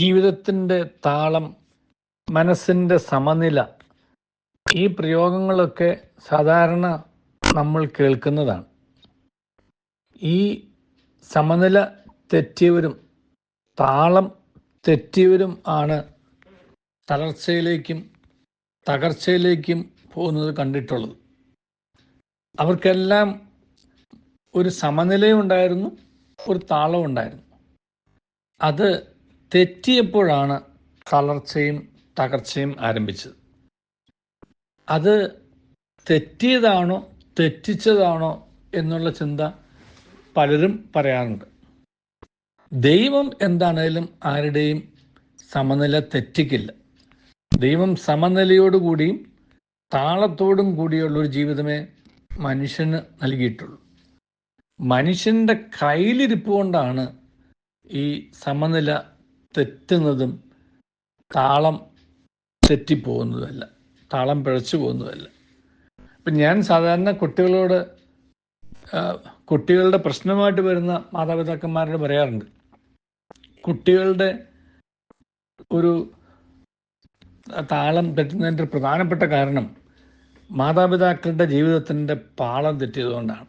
ജീവിതത്തിന്റെ താളം മനസ്സിന്റെ സമനില ഈ പ്രയോഗങ്ങളൊക്കെ സാധാരണ നമ്മൾ കേൾക്കുന്നതാണ്. ഈ സമനില തെറ്റിയവരും താളം തെറ്റിയവരും ആണ് തളർച്ചയിലേക്കും തകർച്ചയിലേക്കും പോകുന്നത് കണ്ടിട്ടുള്ളത്. അവർക്കെല്ലാം ഒരു സമനിലയുണ്ടായിരുന്നു ഒരു താളം ഉണ്ടായിരുന്നു അത് തെറ്റിയപ്പോഴാണ് തളർച്ചയും തകർച്ചയും ആരംഭിച്ചത്. അത് തെറ്റിയതാണോ തെറ്റിച്ചതാണോ എന്നുള്ള ചിന്ത പലരും പറയാറുണ്ട്. ദൈവം എന്താണേലും ആരുടെയും സമനില തെറ്റിക്കില്ല. ദൈവം സമനിലയോടുകൂടിയും താളത്തോടും കൂടിയുള്ളൊരു ജീവിതമേ മനുഷ്യന് നൽകിയിട്ടുള്ളൂ. മനുഷ്യന്റെ കയ്യിലിരിപ്പ് കൊണ്ടാണ് ഈ സമനില തെറ്റുന്നതും താളം തെറ്റിപ്പോകുന്നതുമല്ല. താളം പിഴച്ചു പോകുന്നതല്ല. ഇപ്പം ഞാൻ സാധാരണ കുട്ടികളോട് കുട്ടികളുടെ പ്രശ്നമായിട്ട് വരുന്ന മാതാപിതാക്കന്മാരോട് പറയാറുണ്ട്. കുട്ടികളുടെ ഒരു താളം തെറ്റുന്നതിന്റെ പ്രധാനപ്പെട്ട കാരണം മാതാപിതാക്കളുടെ ജീവിതത്തിന്റെ പാളം തെറ്റിയതുകൊണ്ടാണ്.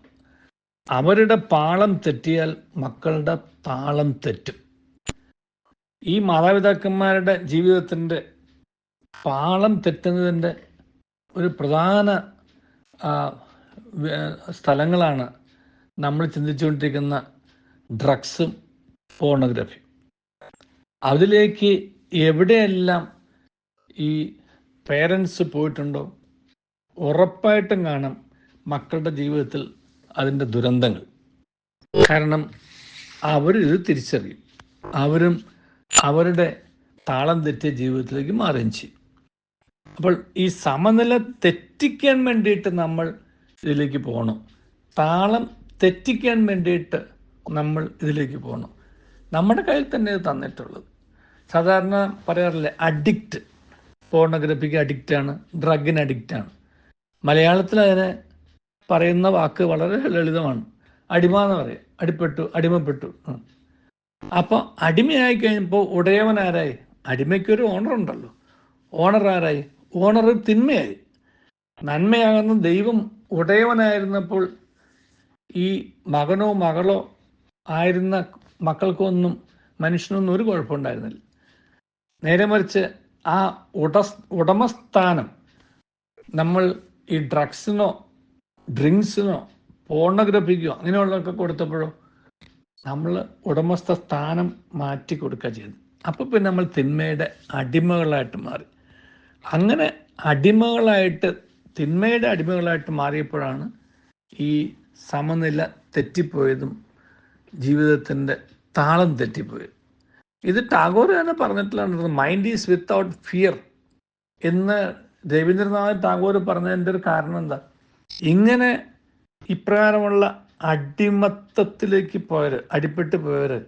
അവരുടെ പാളം തെറ്റിയാൽ മക്കളുടെ താളം തെറ്റും. ഈ മാതാപിതാക്കന്മാരുടെ ജീവിതത്തിന്റെ പാളം തെറ്റുന്നതിന്റെ ഒരു പ്രധാന സ്ഥലങ്ങളാണ് നമ്മൾ ചിന്തിച്ചുകൊണ്ടിരിക്കുന്ന ഡ്രഗ്സും ഫോണോഗ്രഫിയും അതിലേക്ക് എവിടെയെല്ലാം ഈ പേരൻസ് പോയിട്ടുണ്ടോ ഉറപ്പായിട്ടും കാണാം മക്കളുടെ ജീവിതത്തിൽ അതിന്റെ ദുരന്തങ്ങൾ. കാരണം അവരിത് തിരിച്ചറിയും. അവരും അവരുടെ താളം തെറ്റിയ ജീവിതത്തിലേക്ക് മാറുകയും ചെയ്യും. അപ്പോൾ ഈ സമനില തെറ്റിക്കാൻ വേണ്ടിയിട്ട് നമ്മൾ ഇതിലേക്ക് പോകണം. താളം തെറ്റിക്കാൻ വേണ്ടിയിട്ട് നമ്മൾ ഇതിലേക്ക് പോകണം. നമ്മുടെ കയ്യിൽ തന്നെ ഇത് തന്നിട്ടുള്ളത്. സാധാരണ പറയാറില്ലേ അഡിക്റ്റ് പോർണോഗ്രഫിക്ക് അഡിക്റ്റാണ് ഡ്രഗിന് അഡിക്റ്റാണ് മലയാളത്തിൽ അതിനെ പറയുന്ന വാക്ക് വളരെ ലളിതമാണ്. അടിമ എന്ന് പറയും. അടിപ്പെട്ടു അടിമപ്പെട്ടു. അപ്പോൾ അടിമയായി കഴിഞ്ഞപ്പോൾ ഉടയവൻ ആരായി? അടിമയ്ക്കൊരു ഓണർ ഉണ്ടല്ലോ. ഓണർ ആരായി? ഓണർ തിന്മയായി. നന്മയാകുന്ന ദൈവം ഉടയവനായിരുന്നപ്പോൾ ഈ മകനോ മകളോ ആയിരുന്ന മക്കൾക്കൊന്നും മനുഷ്യനൊന്നും ഒരു കുഴപ്പമുണ്ടായിരുന്നില്ല. നേരെ മറിച്ച് ആ ഉട ഉടമസ്ഥാനം നമ്മൾ ഈ ഡ്രഗ്സിനോ ഡ്രിങ്ക്സിനോ പോർണോഗ്രഫിക്കോ അങ്ങനെയുള്ളതൊക്കെ കൊടുത്തപ്പോഴോ നമ്മൾ ഉടമസ്ഥ സ്ഥാനം മാറ്റി കൊടുക്കുക ചെയ്തു അപ്പോൾ പിന്നെ നമ്മൾ തിന്മയുടെ അടിമകളായിട്ട് മാറി. അങ്ങനെ അടിമകളായിട്ട് തിന്മയുടെ അടിമകളായിട്ട് മാറിയപ്പോഴാണ് ഈ സമനില തെറ്റിപ്പോയതും ജീവിതത്തിന്റെ താളം തെറ്റിപ്പോയത്. ഇത് ടാഗോർ തന്നെ പറഞ്ഞിട്ടുള്ളത് മൈൻഡ് ഈസ് വിത്തൗട്ട് ഫിയർ എന്ന് രവീന്ദ്രനാഥ് ടാഗോർ പറഞ്ഞതിന്റെ ഒരു കാരണം എന്താ? ഇങ്ങനെ ഇപ്രകാരമുള്ള അടിമത്തത്തിലേക്ക് പോയവർ അടിപ്പെട്ട് പോയവർ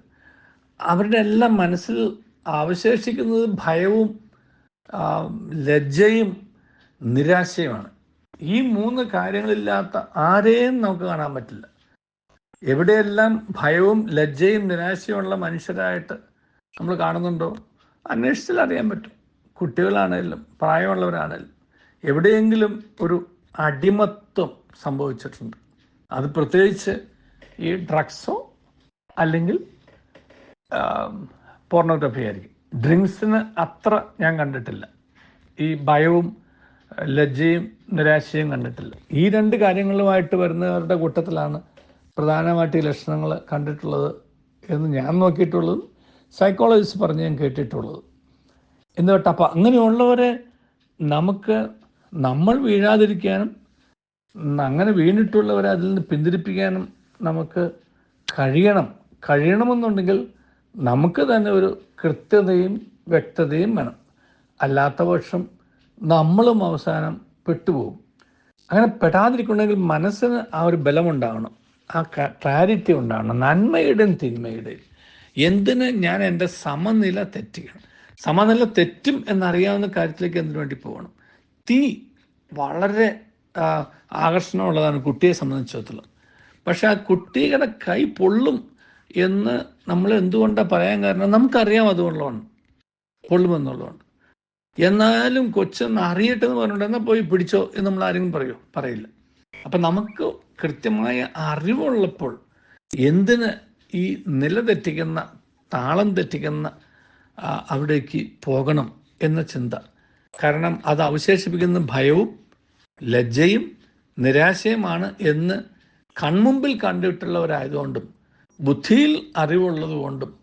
അവരുടെ എല്ലാം മനസ്സിൽ അവശേഷിക്കുന്നത് ഭയവും ലജ്ജയും നിരാശയുമാണ്. ഈ മൂന്ന് കാര്യങ്ങളില്ലാത്ത ആരെയും നമുക്ക് കാണാൻ പറ്റില്ല. എവിടെയെല്ലാം ഭയവും ലജ്ജയും നിരാശയുമുള്ള മനുഷ്യരായിട്ട് നമ്മൾ കാണുന്നുണ്ടോ? അന്വേഷിച്ചാൽ അറിയാൻ പറ്റും. കുട്ടികളാണേലും പ്രായമുള്ളവരാണേലും എവിടെയെങ്കിലും ഒരു അടിമത്വം സംഭവിച്ചിട്ടുണ്ട്. അത് പ്രത്യേകിച്ച് ഈ ഡ്രഗ്സോ അല്ലെങ്കിൽ പോർണോഗ്രഫി ആയിരിക്കും. ഡ്രിങ്ക്സിന് അത്ര ഞാൻ കണ്ടിട്ടില്ല. ഈ ഭയവും ലജ്ജയും നിരാശയും കണ്ടിട്ടില്ല. ഈ രണ്ട് കാര്യങ്ങളുമായിട്ട് വരുന്നവരുടെ കൂട്ടത്തിലാണ് പ്രധാനമായിട്ട് ഈ ലക്ഷണങ്ങൾ കണ്ടിട്ടുള്ളത് എന്ന് ഞാൻ നോക്കിയിട്ടുള്ളതും സൈക്കോളജിസ്റ്റ് പറഞ്ഞ് ഞാൻ കേട്ടിട്ടുള്ളത്. എന്ന് കേട്ടപ്പോൾ അങ്ങനെയുള്ളവരെ നമുക്ക് നമ്മൾ വീഴാതിരിക്കാനും അങ്ങനെ വീണിട്ടുള്ളവരെ അതിൽ നിന്ന് പിന്തിരിപ്പിക്കാനും നമുക്ക് കഴിയണം. കഴിയണമെന്നുണ്ടെങ്കിൽ നമുക്ക് തന്നെ ഒരു കൃത്യതയും വ്യക്തതയും വേണം. അല്ലാത്ത പക്ഷം നമ്മളും അവസാനം പെട്ടുപോകും. അങ്ങനെ പെടാതിരിക്കണമെങ്കിൽ മനസ്സിന് ആ ഒരു ബലമുണ്ടാവണം. ആ ക്ലാരിറ്റി ഉണ്ടാവണം. നന്മയുടെയും തിന്മയുടെയും. എന്തിന് ഞാൻ എന്റെ സമനില തെറ്റിക്കണം? സമനില തെറ്റും എന്നറിയാവുന്ന കാര്യത്തിലേക്ക് എന്തിനു വേണ്ടി പോകണം? തീ വളരെ ആകർഷണമുള്ളതാണ് കുട്ടിയെ സംബന്ധിച്ചിടത്തോളം. പക്ഷെ ആ കുട്ടിയുടെ കൈ പൊള്ളും എന്ന് നമ്മൾ എന്തുകൊണ്ടാണ് പറയാൻ കാരണം നമുക്കറിയാം അതുകൊണ്ടാണ് പൊള്ളുമെന്നുള്ളതുകൊണ്ട് എന്നാലും കൊച്ചെന്ന് അറിയട്ടെന്ന് പറഞ്ഞിട്ട് എന്നാൽ പോയി പിടിച്ചോ എന്ന് നമ്മൾ ആരെങ്കിലും പറയോ? പറയില്ല. അപ്പം നമുക്ക് കൃത്യമായ അറിവുള്ളപ്പോൾ എന്തിന് ഈ നില തെറ്റിക്കുന്ന താളം തെറ്റിക്കുന്ന അവിടേക്ക് പോകണം എന്ന ചിന്ത. കാരണം അത് അവശേഷിപ്പിക്കുന്ന ഭയവും ലജ്ജയും നിരാശയുമാണ് എന്ന് കൺമുമ്പിൽ കണ്ടിട്ടുള്ളവരായതുകൊണ്ടും ബുദ്ധിയിൽ അറിവുള്ളതുകൊണ്ടും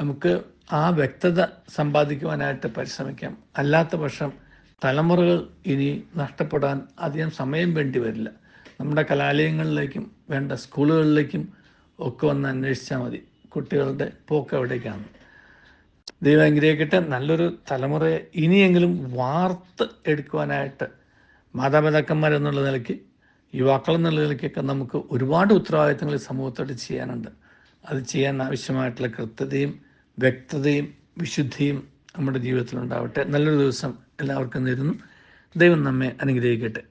നമുക്ക് ആ വ്യക്തത സമ്പാദിക്കുവാനായിട്ട് പരിശ്രമിക്കാം. അല്ലാത്ത പക്ഷം തലമുറകൾ ഇനി നഷ്ടപ്പെടാൻ അധികം സമയം വേണ്ടി വരില്ല. നമ്മുടെ കലാലയങ്ങളിലേക്കും വേണ്ട സ്കൂളുകളിലേക്കും ഒക്കെ വന്ന് അന്വേഷിച്ചാൽ മതി. കുട്ടികളുടെ പോക്ക് എവിടേക്കാണ് ദൈവം അനുഗ്രഹിക്കട്ടെ. നല്ലൊരു തലമുറയെ ഇനിയെങ്കിലും വാർത്ത് എടുക്കുവാനായിട്ട് മാതാപിതാക്കന്മാരെന്നുള്ള നിലയ്ക്ക് യുവാക്കൾ എന്നുള്ള നിലയ്ക്കൊക്കെ നമുക്ക് ഒരുപാട് ഉത്തരവാദിത്തങ്ങൾ സമൂഹത്തോട് ചെയ്യാനുണ്ട്. അത് ചെയ്യാൻ ആവശ്യമായിട്ടുള്ള കൃത്യതയും വ്യക്തതയും വിശുദ്ധിയും നമ്മുടെ ജീവിതത്തിൽ ഉണ്ടാവട്ടെ നല്ലൊരു ദിവസം എല്ലാവർക്കും നേരുന്നു. ദൈവം നമ്മെ അനുഗ്രഹിക്കട്ടെ.